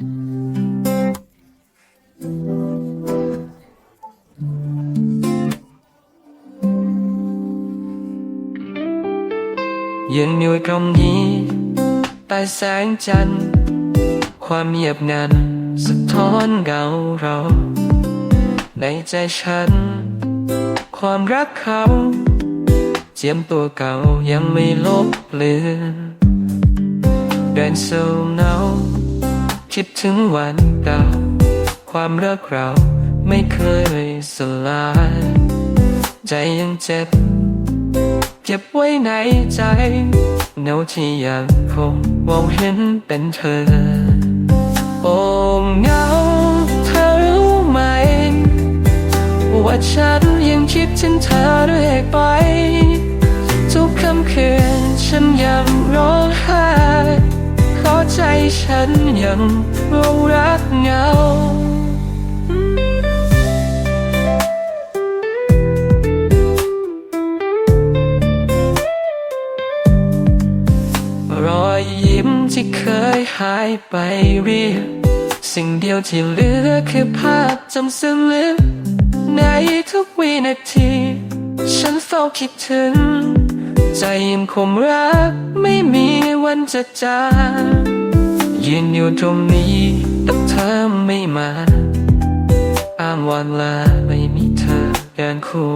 ยืนอยู่ตรงนี้ใต้แสงจันทร์ ความเงียบงันสะท้อนเงาเรา ในใจฉัน ความรักเขาเจียมตัวเก่ายังไม่ลบเลือนเดินสู่เนา คิดถึงวันเก่าความรักเราไม่เคยสลาย ใจยังเจ็บ เก็บไว้ในใจเงาที่ยังคงมองเห็นเป็นเธอ โอ้เงาเธอรู้ไหม ว่าฉันยังคิดถึงเธอเรื่อยไป ทุกค่ำคืนฉันยังรอ ฉันยังหลงรักเงาอยยิ้มที่เคยหายไปเรียสิ่งเดียวที่เหลือคือภาพจำซึ้งลึกในทุกวินาที ฉันเฝ้าคิดถึง ใจยังคงรักไม่มีวันจะจาง ยืนอยู่ตรงนี้แต่เธอไม่มาอ้างวันลาไม่มีเธอเดินคู่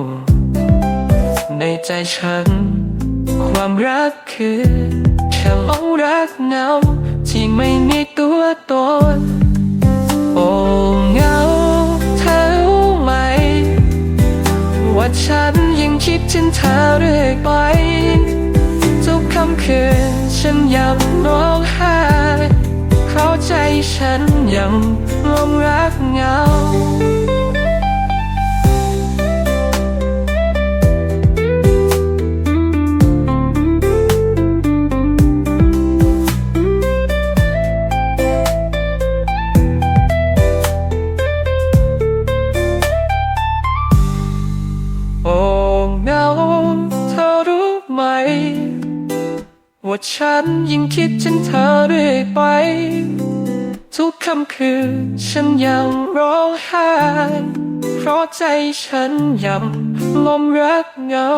ในใจฉัน ความรักคือแค่ลงรักเงาที่ไม่มีตัวตนโอ้เงาเธอรู้ไหม ว่าฉันยังคิดถึงเธอเรื่อยไป ทุกค่ำคืนฉันยังร้อ ฉันยังหลงรักเงาโอ้เงาเธอรู้ไหม ว่าฉันยิ่งคิดถึงเธอเรื่อยไป ทุกค่ำคืนฉันยังร้องไห้เพราะใจฉันยำลมรักเงา